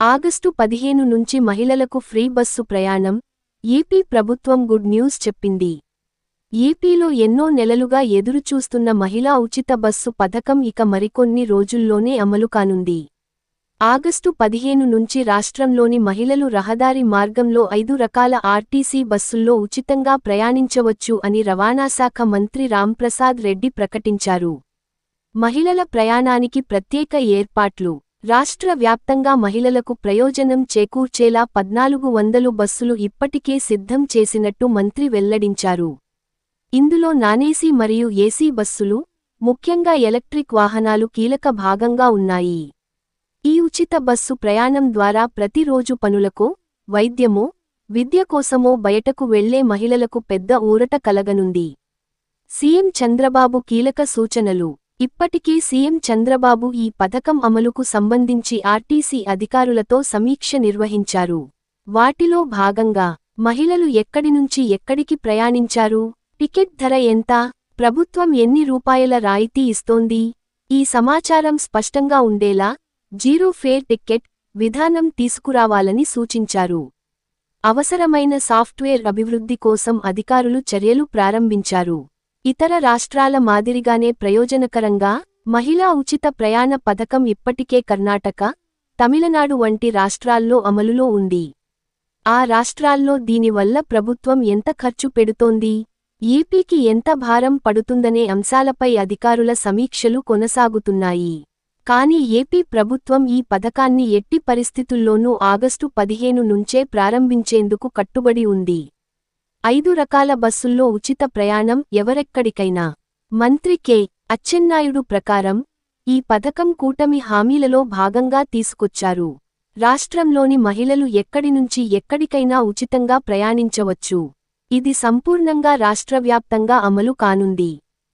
August పదిహేను నుంచి మహిళలకు ఫ్రీ బస్సు ప్రయాణం ఏపీ ప్రభుత్వం గుడ్ న్యూస్ చెప్పింది. ఏపీలో ఎన్నో నెలలుగా ఎదురుచూస్తున్న మహిళా ఉచిత బస్సు పథకం ఇక మరికొన్ని రోజుల్లోనే అమలు కానుంది. ఆగస్టు పదిహేను నుంచి రాష్ట్రంలోని మహిళలు రహదారి మార్గంలో ఐదు రకాల ఆర్టీసీ బస్సుల్లో ఉచితంగా ప్రయాణించవచ్చు అని రవాణాశాఖ మంత్రి రాంప్రసాద్ రెడ్డి ప్రకటించారు. మహిళల ప్రయాణానికి ప్రత్యేక ఏర్పాట్లు రాష్ట్ర వ్యాప్తంగా మహిళలకు ప్రయోజనం చేకూర్చేలా పద్నాలుగు వందలు బస్సులు ఇప్పటికే సిద్ధం చేసినట్టు మంత్రి వెల్లడించారు. ఇందులో నానేసీ మరియు ఏసీ బస్సులు ముఖ్యంగా ఎలక్ట్రిక్ వాహనాలు కీలక భాగంగా ఉన్నాయి. ఈ ఉచిత బస్సు ప్రయాణం ద్వారా ప్రతిరోజు పనులకో వైద్యమో విద్య కోసమో బయటకు వెళ్ళే మహిళలకు పెద్ద ఊరట కలగనుంది. సీఎం చంద్రబాబు కీలక సూచనలు. ఇప్పటికే సీఎం చంద్రబాబు ఈ పథకం అమలుకు సంబంధించి ఆర్టీసీ అధికారులతో సమీక్ష నిర్వహించారు. వాటిలో భాగంగా మహిళలు ఎక్కడి నుంచి ఎక్కడికి ప్రయాణించారు? టికెట్ ధర ఎంత? ప్రభుత్వం ఎన్ని రూపాయల రాయితీ ఇస్తోంది? ఈ సమాచారం స్పష్టంగా ఉండేలా జీరో ఫేర్ టిక్కెట్ విధానం తీసుకురావాలని సూచించారు. అవసరమైన సాఫ్ట్వేర్ అభివృద్ధి కోసం అధికారులు చర్యలు ప్రారంభించారు. ఇతర రాష్ట్రాల మాదిరిగానే ప్రయోజనకరంగా మహిళా ఉచిత ప్రయాణ పథకం ఇప్పటికే కర్ణాటక తమిళనాడు వంటి రాష్ట్రాల్లో అమలులో ఉంది. ఆ రాష్ట్రాల్లో దీనివల్ల ప్రభుత్వం ఎంత ఖర్చు పెడుతోంది? ఏపీకి ఎంత భారం పడుతుందనే అంశాలపై అధికారుల సమీక్షలు కొనసాగుతున్నాయి. కాని ఏపీ ప్రభుత్వం ఈ పథకాన్ని ఎట్టి పరిస్థితుల్లోనూ ఆగస్టు పదిహేను నుంచే ప్రారంభించేందుకు కట్టుబడి ఉంది. ఐదు రకాల బస్సుల్లో ఉచిత ప్రయాణం ఎవరెక్కడికైనా. మంత్రి కె. అచ్చెన్నాయుడు ప్రకారం ఈ పథకం కూటమి హామీలలో భాగంగా తీసుకొచ్చారు. రాష్ట్రంలోని మహిళలు ఎక్కడి నుంచి ఎక్కడికైనా ఉచితంగా ప్రయాణించవచ్చు. ఇది సంపూర్ణంగా రాష్ట్రవ్యాప్తంగా అమలు కానుంది.